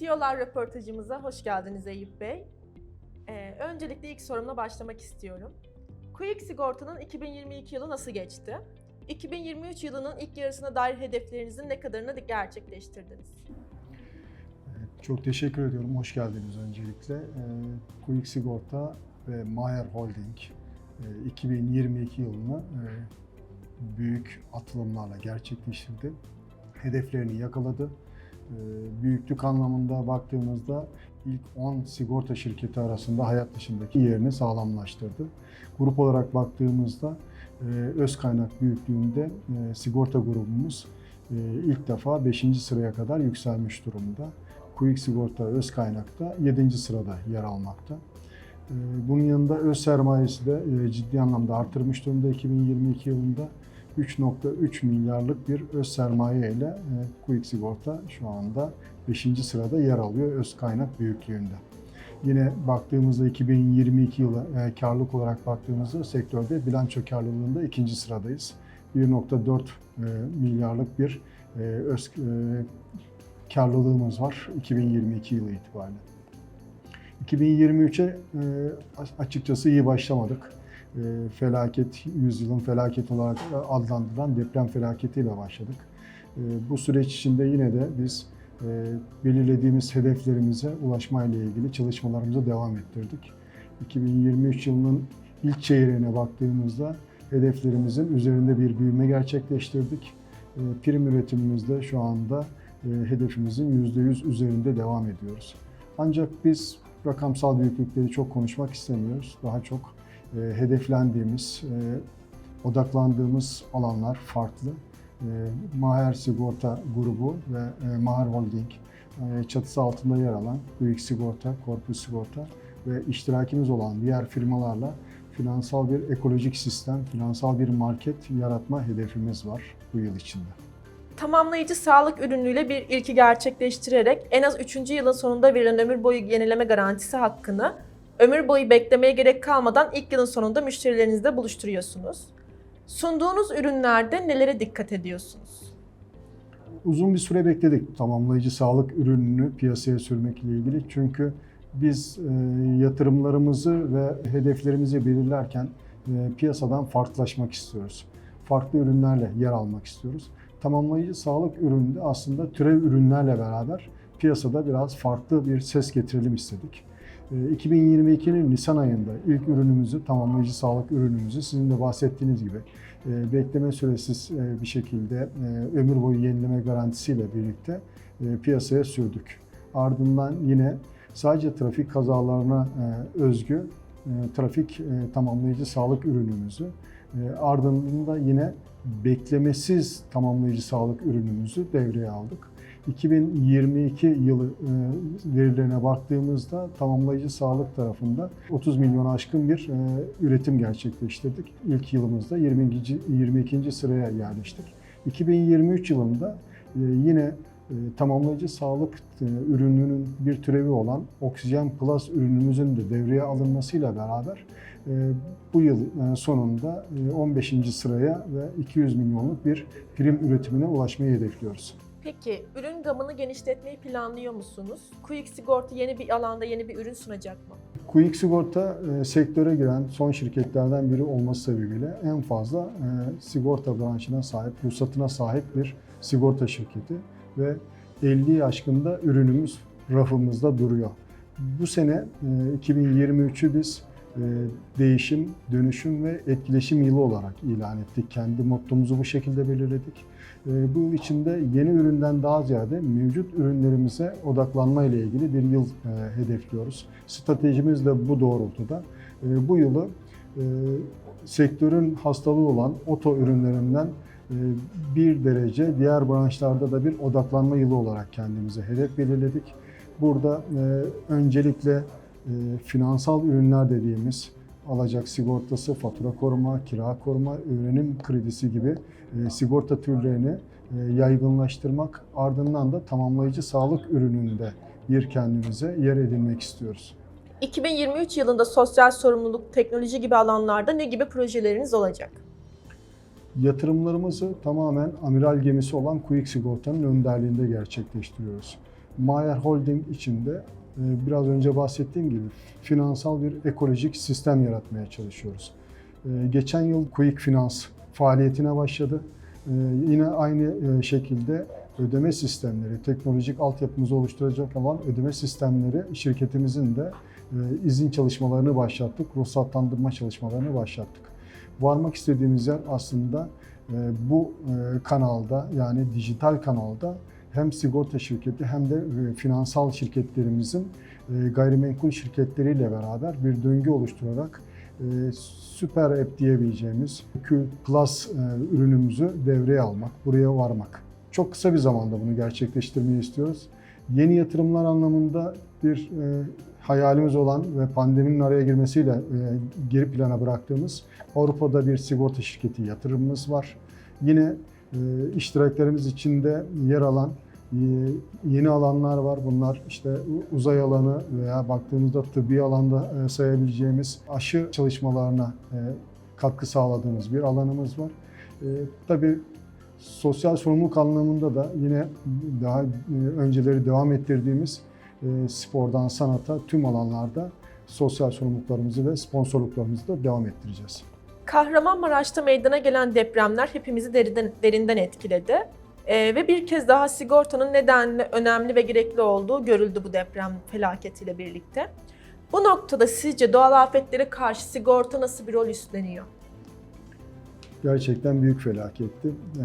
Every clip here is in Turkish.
CEO'lar röportajımıza hoş geldiniz Eyüp Bey. Ee, öncelikle ilk sorumla başlamak istiyorum. Quick Sigorta'nın 2022 yılı nasıl geçti? 2023 yılının ilk yarısına dair hedeflerinizin ne kadarını gerçekleştirdiniz? Çok teşekkür ediyorum. Hoş geldiniz öncelikle. Ee, Quick Sigorta ve Mayer Holding e, 2022 yılını e, büyük atılımlarla gerçekleştirdi. Hedeflerini yakaladı. Ee, Büyüklük anlamında baktığımızda ilk 10 sigorta şirketi arasında hayat dışındaki yerini sağlamlaştırdı. Grup olarak baktığımızda e, öz kaynak büyüklüğünde e, sigorta grubumuz e, ilk defa 5. sıraya kadar yükselmiş durumda. Quick Sigorta öz kaynakta 7. sırada yer almakta. Bunun yanında öz sermayesi de e, ciddi anlamda artırmış durumda 2022 yılında. 3.3 milyarlık bir öz sermaye ile e, Quick Sigorta şu anda 5. sırada yer alıyor öz kaynak büyüklüğünde. Yine baktığımızda 2022 yılı e, karlılık olarak baktığımızda sektörde bilanço karlılığında ikinci sıradayız. 1.4 e, milyarlık bir öz karlılığımız var 2022 yılı itibariyle. 2023'e e, açıkçası iyi başlamadık. E, Felaket, yüzyılın felaketi olarak adlandırılan deprem felaketiyle başladık. E, Bu süreç içinde yine de biz e, belirlediğimiz hedeflerimize ulaşmayla ilgili çalışmalarımıza devam ettirdik. 2023 yılının ilk çeyreğine baktığımızda hedeflerimizin üzerinde bir büyüme gerçekleştirdik. E, Prim üretimimizde şu anda e, hedefimizin %100 üzerinde devam ediyoruz. Ancak biz rakamsal büyüklükleri çok konuşmak istemiyoruz. Daha çok hedeflendiğimiz, e, odaklandığımız alanlar farklı. E, Maher Sigorta grubu ve e, Maher Holding e, çatısı altında yer alan Büyük Sigorta, Korpus Sigorta ve iştirakimiz olan diğer firmalarla finansal bir ekolojik sistem, finansal bir market yaratma hedefimiz var bu yıl içinde. Tamamlayıcı sağlık ürünüyle bir ilki gerçekleştirerek en az 3. yılın sonunda verilen ömür boyu yenileme garantisi hakkını ömür boyu beklemeye gerek kalmadan ilk yılın sonunda müşterilerinizle buluşturuyorsunuz. Sunduğunuz ürünlerde nelere dikkat ediyorsunuz? Uzun bir süre bekledik tamamlayıcı sağlık ürününü piyasaya sürmekle ilgili. Çünkü biz e, yatırımlarımızı ve hedeflerimizi belirlerken e, piyasadan farklılaşmak istiyoruz. Farklı ürünlerle yer almak istiyoruz. Tamamlayıcı sağlık ürününde aslında türev ürünlerle beraber piyasada biraz farklı bir ses getirelim istedik. E, 2022'nin Nisan ayında ilk ürünümüzü, tamamlayıcı sağlık ürünümüzü sizin de bahsettiğiniz gibi e, bekleme süresiz e, bir şekilde e, ömür boyu yenileme garantisiyle birlikte piyasaya sürdük. Ardından yine sadece trafik kazalarına özgü trafik tamamlayıcı sağlık ürünümüzü, ardından yine beklemesiz tamamlayıcı sağlık ürünümüzü devreye aldık. 2022 yılı e, verilerine baktığımızda tamamlayıcı sağlık tarafında 30 milyon aşkın bir e, üretim gerçekleştirdik. İlk yılımızda 22. 22. sıraya yerleştik. 2023 yılında e, yine tamamlayıcı sağlık ürününün bir türevi olan Oksijen Plus ürünümüzün de devreye alınmasıyla beraber bu yıl sonunda e, 15. sıraya ve 200 milyonluk bir prim üretimine ulaşmayı hedefliyoruz. Peki ürün gamını genişletmeyi planlıyor musunuz? Quick Sigorta yeni bir alanda yeni bir ürün sunacak mı? Quick Sigorta e, sektöre giren son şirketlerden biri olması sebebiyle en fazla e, sigorta branşına sahip, ruhsatına sahip bir sigorta şirketi ve 50 aşkında ürünümüz rafımızda duruyor. Bu sene e, 2023'ü biz değişim, dönüşüm ve etkileşim yılı olarak ilan ettik. Kendi mottomuzu bu şekilde belirledik. E, Bu yıl içinde yeni üründen daha ziyade mevcut ürünlerimize odaklanma ile ilgili bir yıl e, hedefliyoruz. Stratejimiz de bu doğrultuda. E, Bu yılı e, sektörün hastalığı olan oto ürünlerinden e, bir derece diğer branşlarda da bir odaklanma yılı olarak kendimize hedef belirledik. Burada e, öncelikle e, finansal ürünler dediğimiz alacak sigortası, fatura koruma, kira koruma, öğrenim kredisi gibi e, sigorta türlerini e, yaygınlaştırmak ardından da tamamlayıcı sağlık ürününde bir kendimize yer edinmek istiyoruz. 2023 yılında sosyal sorumluluk, teknoloji gibi alanlarda ne gibi projeleriniz olacak? Yatırımlarımızı tamamen amiral gemisi olan Quick Sigorta'nın önderliğinde gerçekleştiriyoruz. Mayer Holding içinde biraz önce bahsettiğim gibi finansal bir ekolojik sistem yaratmaya çalışıyoruz. E, Geçen yıl Quick Finance faaliyetine başladı. E, Yine aynı e, şekilde ödeme sistemleri, teknolojik altyapımızı oluşturacak olan ödeme sistemleri şirketimizin de e, izin çalışmalarını başlattık, ruhsatlandırma çalışmalarını başlattık. Varmak istediğimiz yer aslında e, bu kanalda yani dijital kanalda hem sigorta şirketi hem de e, finansal şirketlerimizin e, gayrimenkul şirketleriyle beraber bir döngü oluşturarak e, süper app diyebileceğimiz Q Plus ürünümüzü devreye almak, buraya varmak. Çok kısa bir zamanda bunu gerçekleştirmeyi istiyoruz. Yeni yatırımlar anlamında bir hayalimiz olan ve pandeminin araya girmesiyle geri plana bıraktığımız Avrupa'da bir sigorta şirketi yatırımımız var. Yine iştiraklerimiz içinde yer alan e, yeni alanlar var. Bunlar işte uzay alanı veya baktığımızda tıbbi alanda e, sayabileceğimiz aşı çalışmalarına e, katkı sağladığımız bir alanımız var. Tabii sosyal sorumluluk anlamında da yine daha önceleri devam ettirdiğimiz spordan sanata tüm alanlarda sosyal sorumluluklarımızı ve sponsorluklarımızı da devam ettireceğiz. Kahramanmaraş'ta meydana gelen depremler hepimizi derinden, derinden etkiledi. Ee, ve bir kez daha sigortanın nedenli, önemli ve gerekli olduğu görüldü bu deprem felaketiyle birlikte. Bu noktada sizce doğal afetlere karşı sigorta nasıl bir rol üstleniyor? Gerçekten büyük felaketti. E,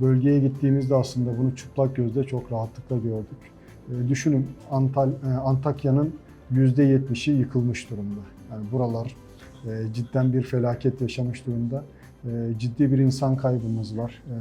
Bölgeye gittiğimizde aslında bunu çıplak gözle çok rahatlıkla gördük. E, Düşünün Antal, e, Antakya'nın %70'i yıkılmış durumda. Yani buralar e, cidden bir felaket yaşamış durumda. E, Ciddi bir insan kaybımız var e,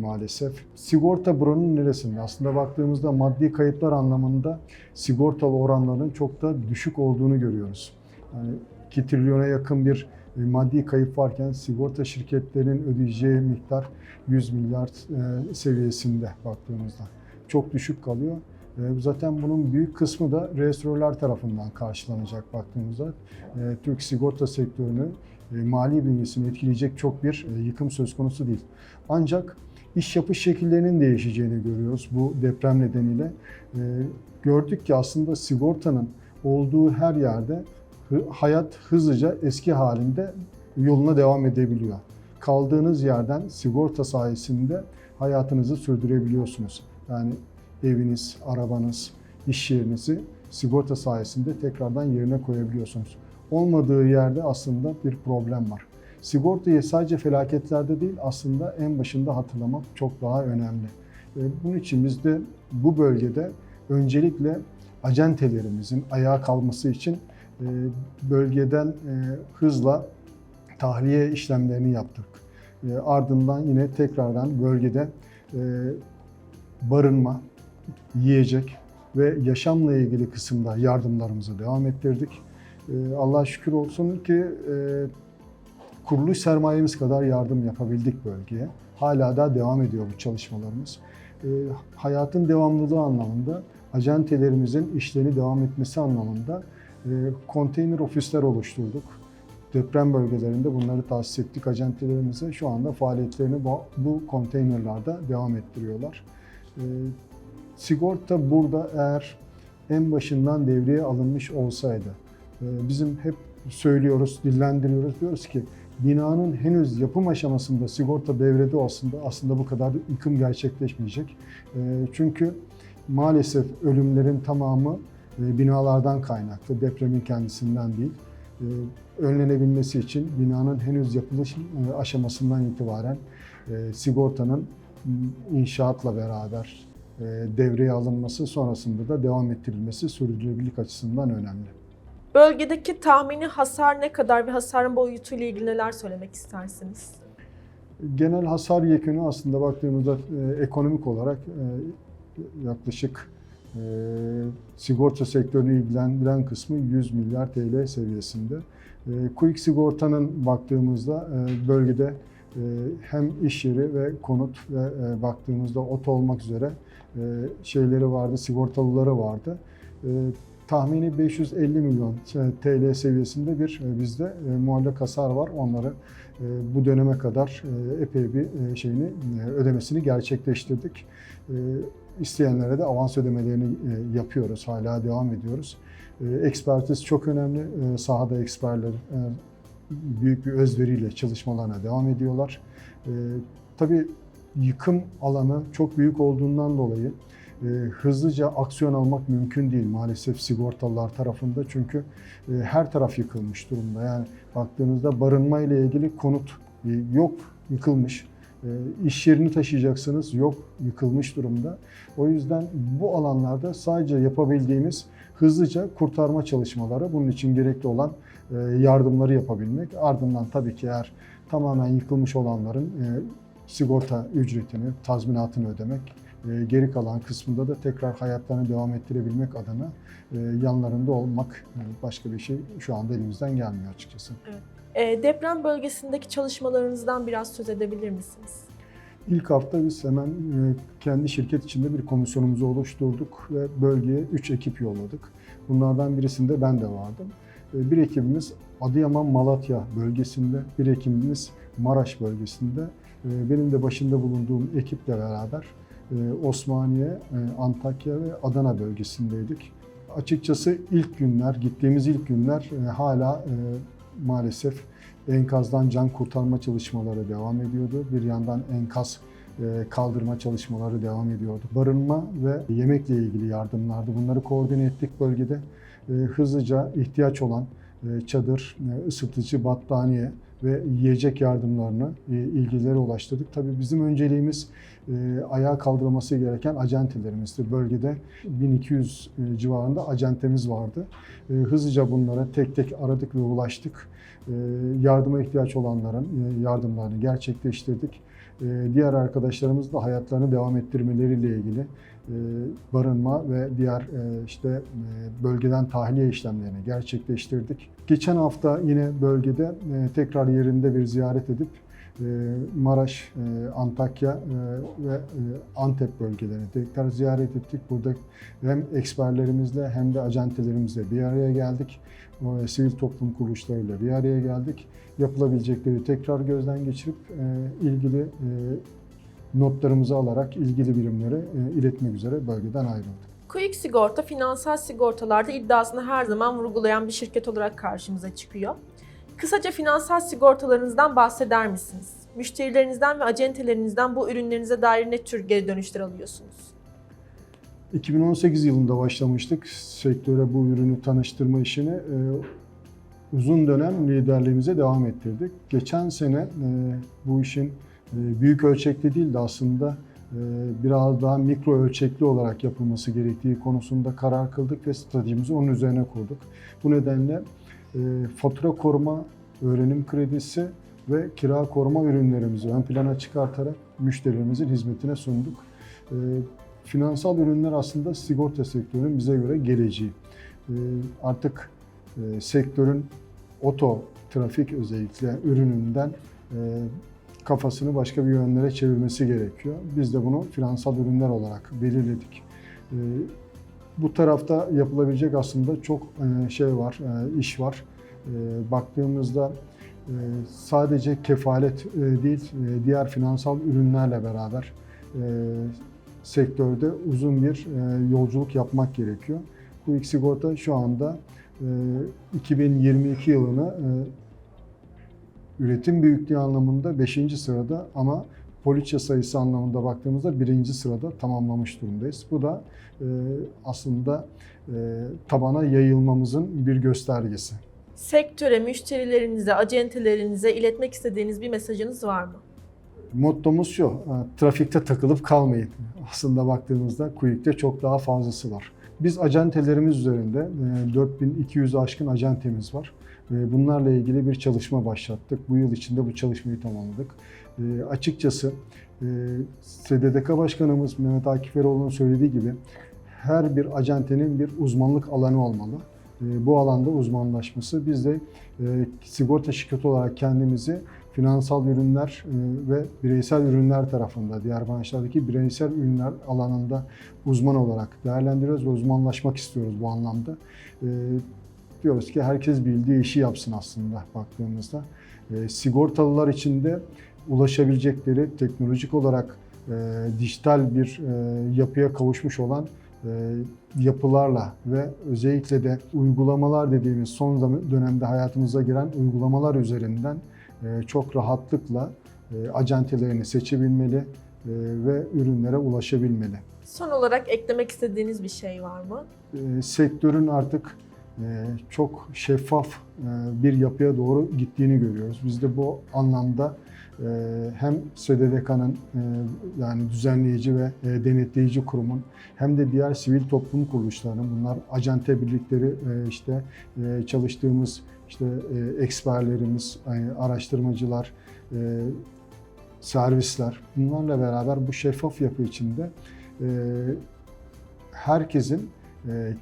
maalesef. Sigorta buranın neresinde? Aslında baktığımızda maddi kayıplar anlamında sigortalı oranların çok da düşük olduğunu görüyoruz. Yani 2 trilyona yakın bir e, maddi kayıp varken sigorta şirketlerinin ödeyeceği miktar 100 milyar e, seviyesinde baktığımızda. Çok düşük kalıyor. E, Zaten bunun büyük kısmı da restoratörler tarafından karşılanacak baktığımızda. E, Türk sigorta sektörünü e, mali bünyesini etkileyecek çok bir e, yıkım söz konusu değil. Ancak iş yapış şekillerinin değişeceğini görüyoruz bu deprem nedeniyle. E, Gördük ki aslında sigortanın olduğu her yerde hayat hızlıca eski halinde yoluna devam edebiliyor. Kaldığınız yerden sigorta sayesinde hayatınızı sürdürebiliyorsunuz. Yani eviniz, arabanız, iş yerinizi sigorta sayesinde tekrardan yerine koyabiliyorsunuz. Olmadığı yerde aslında bir problem var. Sigortayı sadece felaketlerde değil aslında en başında hatırlamak çok daha önemli. E, Bunun için biz de bu bölgede öncelikle acentelerimizin ayağa kalması için e, bölgeden e, hızla tahliye işlemlerini yaptık. Ardından yine tekrardan bölgede barınma, yiyecek ve yaşamla ilgili kısımda yardımlarımızı devam ettirdik. E, Allah'a şükür olsun ki e, kuruluş sermayemiz kadar yardım yapabildik bölgeye. Hala da devam ediyor bu çalışmalarımız. E, Hayatın devamlılığı anlamında acentelerimizin işlerini devam etmesi anlamında e, konteyner ofisler oluşturduk. Deprem bölgelerinde bunları tahsis ettik acentelerimize. Şu anda faaliyetlerini bu, konteynerlarda devam ettiriyorlar. Sigorta burada eğer en başından devreye alınmış olsaydı, e, bizim hep söylüyoruz, dillendiriyoruz, diyoruz ki binanın henüz yapım aşamasında sigorta devrede aslında aslında bu kadar yıkım gerçekleşmeyecek. E, Çünkü maalesef ölümlerin tamamı e, binalardan kaynaklı, depremin kendisinden değil. Önlenebilmesi için binanın henüz yapılış aşamasından itibaren sigortanın inşaatla beraber devreye alınması sonrasında da devam ettirilmesi sürdürülebilirlik açısından önemli. Bölgedeki tahmini hasar ne kadar ve hasarın boyutuyla ilgili neler söylemek istersiniz? Genel hasar yekünü aslında baktığımızda e, ekonomik olarak e, yaklaşık e, sigorta sektörünü ilgilendiren kısmı 100 milyar TL seviyesinde. E, Quick Sigorta'nın baktığımızda e, bölgede e, hem iş yeri ve konut ve e, baktığımızda ot olmak üzere e, şeyleri vardı, sigortalıları vardı. E, tahmini 550 milyon TL seviyesinde bir e, bizde e, muallak hasar var. Onları e, bu döneme kadar e, epey bir e, şeyini e, ödemesini gerçekleştirdik. E, İsteyenlere de avans ödemelerini e, yapıyoruz, hala devam ediyoruz. E, Ekspertiz çok önemli. E, Sahada eksperler e, büyük bir özveriyle çalışmalarına devam ediyorlar. E, Tabii yıkım alanı çok büyük olduğundan dolayı e, hızlıca aksiyon almak mümkün değil maalesef sigortalılar tarafında çünkü e, her taraf yıkılmış durumda. Yani baktığınızda barınma ile ilgili konut e, yok, yıkılmış. E, iş yerini taşıyacaksınız, yok, yıkılmış durumda. O yüzden bu alanlarda sadece yapabildiğimiz hızlıca kurtarma çalışmaları, bunun için gerekli olan e, yardımları yapabilmek. Ardından tabii ki eğer tamamen yıkılmış olanların e, sigorta ücretini, tazminatını ödemek, e, geri kalan kısmında da tekrar hayatlarını devam ettirebilmek adına e, yanlarında olmak e, başka bir şey şu anda elimizden gelmiyor açıkçası. E, deprem bölgesindeki çalışmalarınızdan biraz söz edebilir misiniz? İlk hafta biz hemen kendi şirket içinde bir komisyonumuzu oluşturduk ve bölgeye 3 ekip yolladık. Bunlardan birisinde ben de vardım. Bir ekibimiz Adıyaman Malatya bölgesinde, bir ekibimiz Maraş bölgesinde. E, Benim de başında bulunduğum ekiple beraber e, Osmaniye, e, Antakya ve Adana bölgesindeydik. Açıkçası ilk günler, gittiğimiz ilk günler e, hala maalesef enkazdan can kurtarma çalışmaları devam ediyordu. Bir yandan enkaz kaldırma çalışmaları devam ediyordu. Barınma ve yemekle ilgili yardımlardı. Bunları koordine ettik bölgede. Hızlıca ihtiyaç olan çadır, e, ısıtıcı, battaniye ve yiyecek yardımlarını e, ilgililere ulaştırdık. Tabii bizim önceliğimiz e, ayağa kaldırılması gereken acentelerimizdi. Bölgede 1200 e, civarında acentemiz vardı. E, Hızlıca bunlara tek tek aradık ve ulaştık. E, Yardıma ihtiyaç olanların e, yardımlarını gerçekleştirdik. E, Diğer arkadaşlarımız da hayatlarını devam ettirmeleriyle ilgili e, barınma ve diğer e, işte e, bölgeden tahliye işlemlerini gerçekleştirdik. Geçen hafta yine bölgede e, tekrar yerinde bir ziyaret edip e, Maraş, e, Antakya e, ve e, Antep bölgelerini tekrar ziyaret ettik. Burada hem eksperlerimizle hem de acentelerimizle bir araya geldik. E, Sivil toplum kuruluşlarıyla bir araya geldik. Yapılabilecekleri tekrar gözden geçirip e, ilgili e, notlarımızı alarak ilgili birimlere iletmek üzere bölgeden ayrıldık. Quick Sigorta finansal sigortalarda iddiasını her zaman vurgulayan bir şirket olarak karşımıza çıkıyor. Kısaca finansal sigortalarınızdan bahseder misiniz? Müşterilerinizden ve acentelerinizden bu ürünlerinize dair ne tür geri dönüşler alıyorsunuz? 2018 yılında başlamıştık sektöre bu ürünü tanıştırma işini. E, uzun dönem liderliğimize devam ettirdik. Geçen sene e, bu işin büyük ölçekli değil de aslında e, biraz daha mikro ölçekli olarak yapılması gerektiği konusunda karar kıldık ve stratejimizi onun üzerine kurduk. Bu nedenle e, fatura koruma, öğrenim kredisi ve kira koruma ürünlerimizi ön plana çıkartarak müşterilerimizin hizmetine sunduk. E, Finansal ürünler aslında sigorta sektörünün bize göre geleceği. E, Artık e, sektörün oto, trafik özellikle ürününden e, kafasını başka bir yönlere çevirmesi gerekiyor. Biz de bunu finansal ürünler olarak belirledik. E, Bu tarafta yapılabilecek aslında çok e, şey var, e, iş var. E, Baktığımızda e, sadece kefalet değil, diğer finansal ürünlerle beraber sektörde uzun bir yolculuk yapmak gerekiyor. Bu sigorta şu anda e, 2022 yılını üretim büyüklüğü anlamında 5. sırada ama poliçe sayısı anlamında baktığımızda 1. sırada tamamlamış durumdayız. Bu da e, aslında e, tabana yayılmamızın bir göstergesi. Sektöre, müşterilerinize, acentelerinize iletmek istediğiniz bir mesajınız var mı? Mottomuz şu, e, trafikte takılıp kalmayın. Aslında baktığımızda Quick'te çok daha fazlası var. Biz acentelerimiz üzerinde e, 4200 aşkın acentemiz var. E, Bunlarla ilgili bir çalışma başlattık. Bu yıl içinde bu çalışmayı tamamladık. E, Açıkçası e, SDDK Başkanımız Mehmet Akif Eroğlu'nun söylediği gibi her bir acentenin bir uzmanlık alanı olmalı. E, Bu alanda uzmanlaşması. Biz de e, sigorta şirketi olarak kendimizi finansal ürünler e, ve bireysel ürünler tarafında, diğer branşlardaki bireysel ürünler alanında uzman olarak değerlendiriyoruz ve uzmanlaşmak istiyoruz bu anlamda. Diyoruz ki herkes bildiği işi yapsın aslında baktığımızda. E, sigortalılar için de ulaşabilecekleri teknolojik olarak e, dijital bir e, yapıya kavuşmuş olan e, yapılarla ve özellikle de uygulamalar dediğimiz son zaman- dönemde hayatımıza giren uygulamalar üzerinden e, çok rahatlıkla e, acentelerini seçebilmeli e, ve ürünlere ulaşabilmeli. Son olarak eklemek istediğiniz bir şey var mı? E, sektörün artık çok şeffaf e, bir yapıya doğru gittiğini görüyoruz. Biz de bu anlamda e, hem SDDK'nın e, yani düzenleyici ve denetleyici kurumun hem de diğer sivil toplum kuruluşlarının bunlar acente birlikleri işte çalıştığımız işte eksperlerimiz, araştırmacılar, servisler bunlarla beraber bu şeffaf yapı içinde herkesin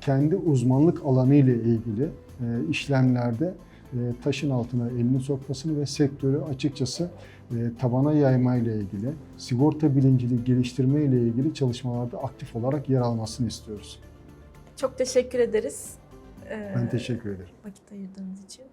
kendi uzmanlık alanı ile ilgili e, işlemlerde e, taşın altına elini sokmasını ve sektörü açıkçası e, tabana yayma ile ilgili, sigorta bilincini geliştirme ile ilgili çalışmalarda aktif olarak yer almasını istiyoruz. Çok teşekkür ederiz. Ben teşekkür ederim. Vakit ayırdığınız için.